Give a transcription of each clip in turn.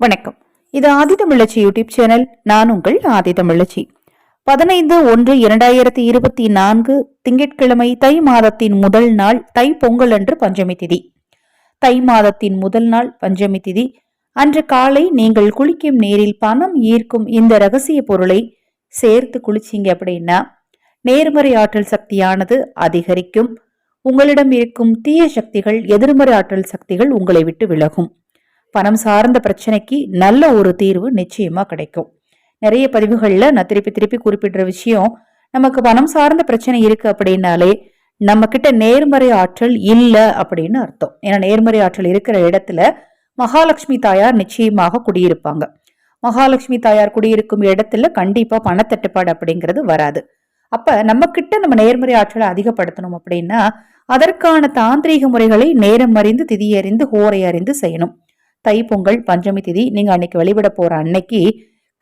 வணக்கம். இது ஆதிதமிழச்சி YouTube channel. நான் உங்கள் ஆதிதமிழச்சி. பதினைந்து ஒன்று இரண்டாயிரத்தி இருபத்தி நான்கு திங்கட்கிழமை தை மாதத்தின் முதல் நாள் தை பொங்கல் அன்று பஞ்சமி திதி. தை மாதத்தின் முதல் நாள் பஞ்சமி திதி. அன்று காலை நீங்கள் குளிக்கும் நீரில் பணம் ஈர்க்கும் இந்த ரகசிய பொருளை சேர்த்து குளிச்சிங்க அப்படின்னா நேர்மறை ஆற்றல் சக்தியானது அதிகரிக்கும். உங்களிடம் இருக்கும் தீய சக்திகள் எதிர்மறை ஆற்றல் சக்திகள் உங்களை விட்டு விலகும். பணம் சார்ந்த பிரச்சனைக்கு நல்ல ஒரு தீர்வு நிச்சயமா கிடைக்கும். நிறைய பதிவுகளில் நான் திருப்பி திருப்பி குறிப்பிடுற விஷயம் நமக்கு பணம் சார்ந்த பிரச்சனை இருக்கு அப்படின்னாலே நம்ம கிட்ட நேர்மறை ஆற்றல் இல்லை அப்படின்னு அர்த்தம். ஏன்னா நேர்மறை ஆற்றல் இருக்கிற இடத்துல மகாலட்சுமி தாயார் நிச்சயமாக குடியிருப்பாங்க. மகாலட்சுமி தாயார் குடியிருக்கும் இடத்துல கண்டிப்பா பணத்தட்டுப்பாடு அப்படிங்கிறது வராது. அப்ப நம்ம கிட்ட நம்ம நேர்மறை ஆற்றலை அதிகப்படுத்தணும் அப்படின்னா அதற்கான தாந்திரீக முறைகளை நேரம் அறிந்து திதி அறிந்து ஹோரை அறிந்து செய்யணும். தைப்பொங்கல் பஞ்சமி திதி நீங்க அன்னைக்கு வழிபட போற அன்னைக்கு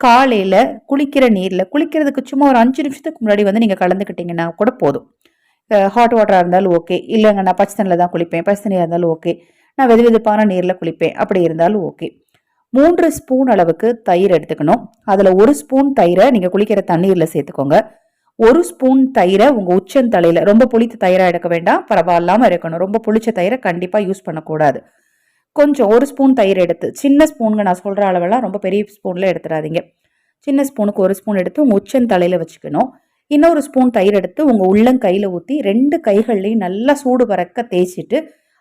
காலையில குளிக்கிற நீர்ல குளிக்கிறதுக்கு சும்மா ஒரு அஞ்சு நிமிஷத்துக்கு முன்னாடி வந்து நீங்க கலந்துக்கிட்டீங்கன்னா கூட போதும். ஹாட் வாட்டராக இருந்தாலும் ஓகே இல்லைங்க நான் பச்சை தண்ணியில் தான் குளிப்பேன். பச்சை தண்ணியாக இருந்தாலும் ஓகே நான் வெது வெதுப்பான நீரில் குளிப்பேன். அப்படி இருந்தாலும் ஓகே மூன்று ஸ்பூன் அளவுக்கு தயிர் எடுத்துக்கணும். அதில் ஒரு ஸ்பூன் தயிரை நீங்கள் குளிக்கிற தண்ணீரில் சேர்த்துக்கோங்க. ஒரு ஸ்பூன் தயிரை உங்கள் உச்சந்தலையில் ரொம்ப புளித்த தயிராக எடுக்க வேண்டாம். பரவாயில்லாமல் இருக்கணும் ரொம்ப புளிச்ச தயிரை கண்டிப்பாக யூஸ் பண்ணக்கூடாது. கொஞ்சம் ஒரு ஸ்பூன் தயிர் எடுத்து சின்ன ஸ்பூனுங்க நான் சொல்கிற அளவெல்லாம் ரொம்ப பெரிய ஸ்பூனில் எடுத்துடாதீங்க சின்ன ஸ்பூனுக்கு ஒரு ஸ்பூன் எடுத்து உங்கள் உச்சன் தலையில் வச்சுக்கணும். இன்னொரு ஸ்பூன் தயிர் எடுத்து உங்கள் உள்ளங்கையில் ஊற்றி ரெண்டு கைகள்லையும் நல்லா சூடு பறக்க தேய்ச்சிட்டு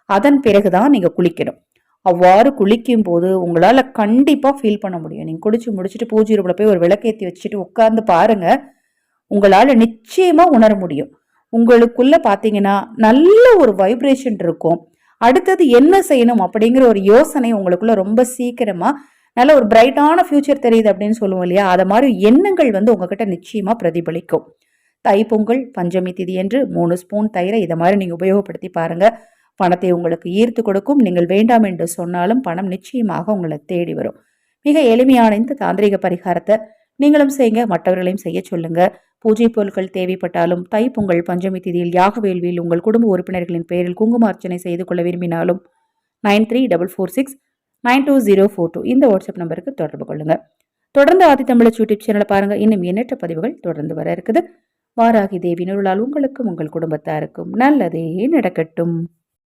அதன் பிறகு தான் நீங்கள் குளிக்கணும். அவ்வாறு குளிக்கும் போது உங்களால் கண்டிப்பாக ஃபீல் பண்ண முடியும். நீங்கள் குளிச்சு முடிச்சுட்டு பூஜை ரூபில் போய் ஒரு விளக்கேற்றி வச்சுட்டு உட்காந்து பாருங்கள் உங்களால் நிச்சயமாக உணர முடியும். உங்களுக்குள்ளே பார்த்தீங்கன்னா நல்ல ஒரு வைப்ரேஷன் இருக்கும். அடுத்தது என்ன செய்யணும் அப்படிங்கிற ஒரு யோசனை உங்களுக்குள்ள ரொம்ப சீக்கிரமா நல்ல ஒரு பிரைட்டான ஃபியூச்சர் தெரியுது அப்படின்னு சொல்லுவோம் இல்லையா? அதை மாதிரி எண்ணங்கள் வந்து உங்ககிட்ட நிச்சயமா பிரதிபலிக்கும். தைப்பொங்கல் பஞ்சமி திதி என்று மூணு ஸ்பூன் தயிரை இதை மாதிரி நீங்கள் உபயோகப்படுத்தி பாருங்க. பணத்தை உங்களுக்கு ஈர்த்து கொடுக்கும். நீங்கள் வேண்டாம் என்று சொன்னாலும் பணம் நிச்சயமாக உங்களை தேடி வரும். மிக எளிமையான இந்த தாந்திரிக பரிகாரத்தை நீங்களும் செய்யுங்க. மற்றவர்களையும் செய்ய சொல்லுங்கள் பூஜை பொருட்கள் தேவைப்பட்டாலும் தைப்பொங்கல் பஞ்சமி திதியில் யாக வேள்வியில் உங்கள் குடும்ப உறுப்பினர்களின் பெயரில் குங்கும அர்ச்சனை செய்து கொள்ள விரும்பினாலும் nine three double four six nine two zero four two இந்த வாட்ஸ்அப் நம்பருக்கு தொடர்பு கொள்ளுங்கள் தொடர்ந்து ஆதி தமிழ் யூடியூப் சேனலை பாருங்கள் இன்னும் எண்ணற்ற பதிவுகள் தொடர்ந்து வர இருக்குது. வாராகி தேவி நுருளால் உங்களுக்கும் உங்கள் குடும்பத்தாருக்கும் நல்லதே நடக்கட்டும்.